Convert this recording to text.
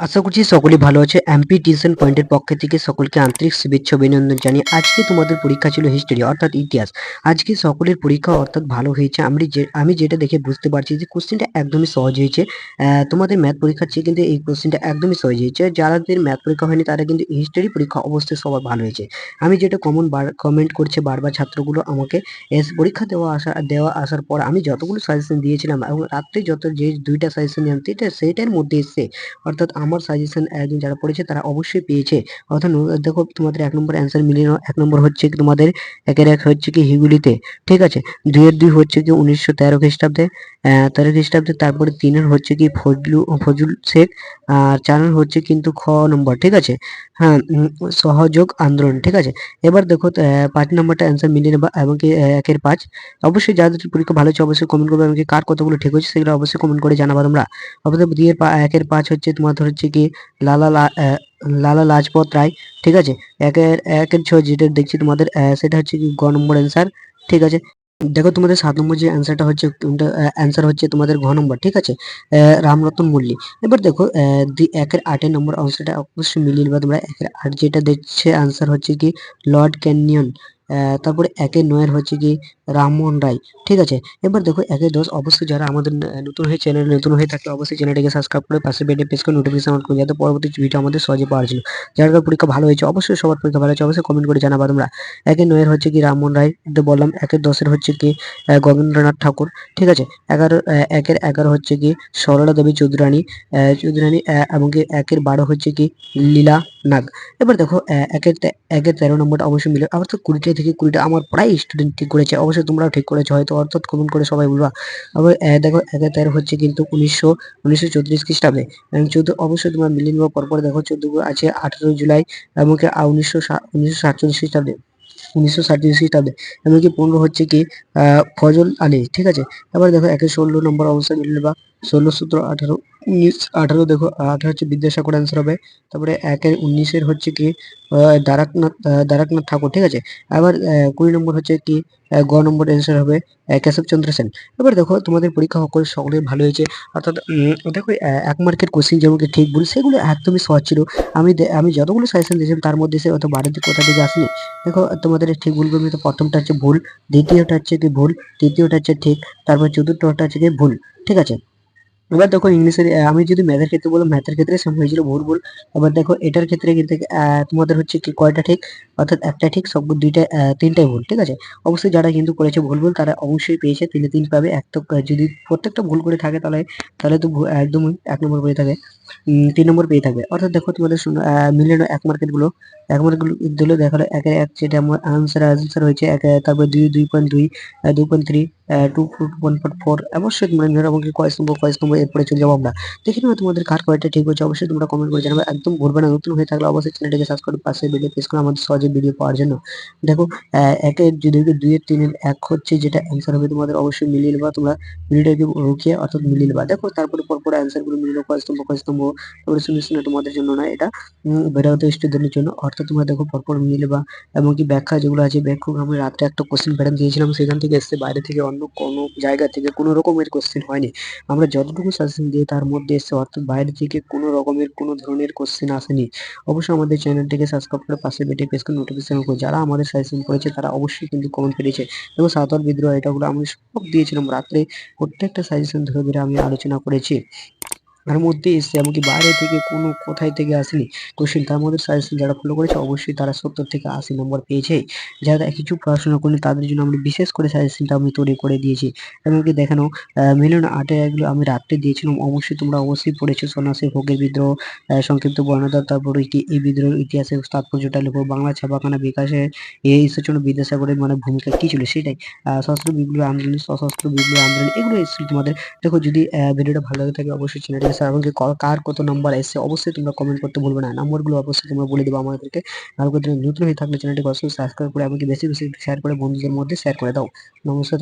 আশা করছি সকলেই ভালো আছে। এমপি টিউশন পয়েন্টের পক্ষ থেকে সকলকে আন্তরিক শুভেচ্ছা অভিনন্দন জানিয়ে আজকে তোমাদের পরীক্ষা ছিল হিস্ট্রি অর্থাৎ ইতিহাস। আজকে সকলের পরীক্ষা অর্থাৎ ভালো হয়েছে। আমি যে, আমি যেটা দেখে বুঝতে পারছি যে কোশ্চেনটা একদমই সহজ হয়েছে। তোমাদের ম্যাথ পরীক্ষার চেয়ে কিন্তু এই কোশ্চেনটা একদমই সহজ হয়েছে। যাদের ম্যাথ পরীক্ষা হয়নি তারা কিন্তু হিস্ট্রি পরীক্ষা অবশ্যই সবার ভালো হয়েছে। আমি যেটা কমন কমেন্ট করছে বারবার ছাত্রগুলো আমাকে, এস, পরীক্ষা দেওয়া আসা, দেওয়া আসার পর আমি যতগুলো সাজেশন দিয়েছিলাম এবং রাত্রে যত যে দুইটা সাজেশন দিলাম সেটা সেইটার মধ্যে এসছে। অর্থাৎ আমার সাজেশন একজন যারা পড়েছে তারা অবশ্যই পেয়েছে। অর্থাৎ দেখো, তোমাদের এক নম্বর অ্যান্সার মিলিয়ে নাও। এক নম্বর হচ্ছে কি তোমাদের, একের এক হচ্ছে কি হিগুলিতে। ঠিক আছে? দুইয়ের দুই হচ্ছে কি উনিশশো তেরো খ্রিস্টাব্দে। তেরো খ্রিস্টাব্দে তারপরে তিনের হচ্ছে কি ফজলু ফজল শেখ। আর চারের হচ্ছে কিন্তু খ নম্বর। ঠিক আছে? হ্যাঁ সহযোগ আন্দোলন। ঠিক আছে? এবার দেখো পাঁচ নম্বরটা অ্যান্সার মিলিয়ে নেবা এবং কি একের পাঁচ। অবশ্যই যাদের পরীক্ষা ভালো হচ্ছে অবশ্যই কমেন্ট করবে এবং কার কতগুলো ঠিক হচ্ছে সেগুলো অবশ্যই কমেন্ট করে জানাবা তোমরা। অর্থাৎ দুইয়ের একের পাঁচ হচ্ছে তোমার হচ্ছে কি লালা লালা লাজপত রায়, ঠিক আছে? একের একের ছয় যেটা দেখছি তোমাদের সেটা হচ্ছে কি গ নম্বর অ্যান্সার ঠিক আছে? দেখো তোমাদের সাত নম্বর যে অ্যান্সারটা হচ্ছে অ্যান্সার হচ্ছে তোমাদের ঘ নম্বর, ঠিক আছে? রামরতন মল্লিক এবার দেখো একের আটের নম্বর অংশটা অবশ্যই মিলিয়ে নেবা তোমরা। একের আট যেটা দেখছে অ্যান্সার হচ্ছে কি লর্ড ক্যানিয়ন তারপরে একের নয়ের হচ্ছে কি রামমোহন রায়। ঠিক আছে? এবার দেখো একের দশ অবশ্যই যারা আমাদের নতুন হয়ে চ্যানেল নতুন হয়ে থাকলে অবশ্যই চ্যানেলটিকে সাবস্ক্রাইব করে পাশে বেডে প্রেস করে নোটিফিকেশন অন করে যাতে পরবর্তী ভিডিও আমাদের সহজে পাওয়া জন্য যার কারণে পরীক্ষা ভালো হয়েছে অবশ্যই সবার পরীক্ষা ভালো হয়েছে অবশ্যই কমেন্ট করে জানাবা তোমরা। একের নয়ের হচ্ছে কি রামমোহন রায় বললাম। একের দশের হচ্ছে কি আহ, গগেন্দ্রনাথ ঠাকুর। ঠিক আছে? এগারো একের এগারো হচ্ছে কি সরলা দেবী চৌধুরানী চৌধুরানী এবং কি একের বারো হচ্ছে কি লীলা নাগ। এবার দেখো একের একের তেরো নম্বরটা অবশ্যই মিলে আবার তো কুড়িটা থেকে কুড়িটা আমার প্রায় স্টুডেন্ট ঠিক করেছে অবশ্যই তোমরাও ঠিক করেছ, হয়তো অর্থাৎ কমেন্ট করে সবাই বলবা। আবার দেখো একের তেরো হচ্ছে কিন্তু উনিশশো উনিশশো চৌত্রিশ খ্রিস্টাব্দে। এবং চৌদ্দ, অবশ্যই তোমরা মিলিয়ে নেওয়ার পরপর দেখো চৌদ্দ আছে আঠারো জুলাই, এবং উনিশশো উনিশশো সাতচল্লিশ খ্রিস্টাব্দে, উনিশশো সাতচল্লিশ খ্রিস্টাব্দে। এমনকি পনেরো হচ্ছে কি ফজল আলী, ঠিক আছে? এবার দেখো, একে ষোলো নম্বর অবস্থায় মিলে বা ষোলো, সতেরো, আঠারো উনিশ, আঠারো দেখো আঠারো হচ্ছে বিদ্যাসাগর অ্যান্সার হবে। তারপরে একের উনিশের হচ্ছে কি দ্বারকনাথ দ্বারকনাথ ঠাকুর, ঠিক আছে? আবার কুড়ি নম্বর হচ্ছে কি গ নম্বর অ্যান্সার হবে কেশবচন্দ্র সেন। এবার দেখো, তোমাদের পরীক্ষা সকল, সকলের ভালো হয়েছে। অর্থাৎ দেখো এক মার্কের কোশ্চেন যেমন ঠিক ভুল সেগুলো একদমই সহজ ছিল। আমি আমি যতগুলো সাজেশন দিয়েছিলাম তার মধ্যে সে অত বাড়িতে কোথা থেকে আসেনি। দেখো, তোমাদের ঠিক ভুলগুলো তো প্রথমটা হচ্ছে ভুল, দ্বিতীয়টা হচ্ছে কি ভুল, তৃতীয়টা হচ্ছে ঠিক, তারপর চতুর্থটা হচ্ছে কি ভুল, ঠিক আছে? এবার দেখো ইংলিশের আমি যদি ম্যাথের ক্ষেত্রে বলো ম্যাথের ক্ষেত্রে সেম হয়েছিল ভুল ভুল। এবার দেখো এটার ক্ষেত্রে কিন্তু তোমাদের হচ্ছে কি কয়টা ঠিক? অর্থাৎ একটা ঠিক সব দুইটা তিনটাই ভুল ঠিক আছে? অবশ্যই যারা কিন্তু করেছে ভুল ভুল তারা অবশ্যই পেয়েছে তিনে তিন পাবে এক তো যদি প্রত্যেকটা ভুল করে থাকে তাহলে তাহলে তো একদম এক নম্বর পেয়ে থাকে তিন নম্বর পেয়ে থাকবে। অর্থাৎ দেখো তোমাদের শোনো, আহ, মিলে নাও এক মার্কেটগুলো এক মার্কেট দিলে দেখাল একের এক যেটা আমার আনসার আনসার হয়েছে এক তারপর দুই দুই পয়েন্ট দুই দুই point three two one point four অবশ্যই তোমরা আমাকে নম্বর কয়েস নম্বর এরপরে চলে যাব আমরা। দেখে নেব তোমাদের কার কয়টা ঠিক হচ্ছে অবশ্যই তোমরা কমেন্ট করে জানাবে। একদম ভুলবে না, নতুন হয়ে থাকলে অবশ্যই চ্যানেলটিকে সাবস্ক্রাইব পাশে ভিডিও প্রেস করে আমাদের সহজে ভিডিও পাওয়ার জন্য। দেখো একের যদি দুইয়ের তিনের এক হচ্ছে যেটা অ্যান্সার হবে তোমাদের অবশ্যই মিলিয়ে নেবা। তোমরা ভিডিওটাকে রুকিয়ে অর্থাৎ মিলিয়ে নেবা। দেখো, তারপরে পরপর অ্যান্সারগুলো মিলিয়ে কয়েস নম্বর কয়েস তারপরে শুনে তোমাদের জন্য না এটা। বেরোতে স্টুডেন্টের জন্য। অর্থাৎ তোমরা দেখো, পরপর মিলিয়ে নেবা। এমনকি ব্যাখ্যা যেগুলো আছে, ব্যাখ্যা আমি রাত্রে একটা কোশ্চেন প্যাটার্ন দিয়েছিলাম। সেখান থেকে এসছে বাইরে থেকে অন্য কোনো জায়গা থেকে। কোনো রকমের কোশ্চেন হয়নি। আমরা যতটুকু সাজেশন দিয়ে তার মধ্যে এসছে, অর্থাৎ বাইরে থেকে কোনো রকমের কোনো ধরনের কোশ্চেন আসেনি। অবশ্যই আমাদের চ্যানেলটিকে সাবস্ক্রাইব করে পাশে বেটে প্রেস করে নোটিফিকেশন করে। যারা আমাদের সাজেশন করেছে, তারা অবশ্যই কিন্তু কমেন্ট পেয়েছে এবং সাঁতার বিদ্রোহ এটাগুলো আমি সব দিয়েছিলাম। রাত্রে প্রত্যেকটা সাজেশন ধরে ধরে আমি আলোচনা করেছি। তার মধ্যে এসছে এমনকি বাইরে থেকে কোনো কোথায় থেকে আসেনি। কোশ্চেন তার মধ্যে সাজেশন যারা ফলো করেছে, অবশ্যই তারা সত্তর থেকে আশি নম্বর পেয়েছে। যারা কিছু পড়াশোনা করেনি, তাদের জন্য আমি বিশেষ করে সাজেশনটা আমি তৈরি করে দিয়েছি। এমনকি দেখানো মিলন আটে এগুলো আমি রাত্রে দিয়েছিলাম। অবশ্যই তোমরা অবশ্যই পড়েছো সন্ন্যাসী, ভোগের বিদ্রোহ সংক্ষিপ্ত বর্ণনা, তারপরে এই বিদ্রোহের ইতিহাসে তাৎপর্যটা লেখো, বাংলা ছাপাখানা বিকাশে এই ঈশ্বরচন্দ্র বিদ্যাসাগরের মানে ভূমিকা কি ছিল সেটাই। সশস্ত্র বিপ্লবী আন্দোলন, সশস্ত্র বিপ্লবী আন্দোলন, এগুলো তোমাদের। দেখো যদি ভিডিওটা ভালো লাগে থাকে, অবশ্যই চ্যানেলটিকে সাবস্ক্রাইব এবং কার কত নাম্বার এসে অবশ্যই তোমরা কমেন্ট করতে ভুলবে না। নাম্বারগুলো অবশ্যই তোমরা বলে দেবো আমাদেরকে। ভালো করে নতুন হয়ে থাকলে চ্যানেলটি অবশ্যই সাবস্ক্রাইব করে, এমনকি বেশি বেশি শেয়ার করে বন্ধুদের মধ্যে শেয়ার করে দাও। নমস্কার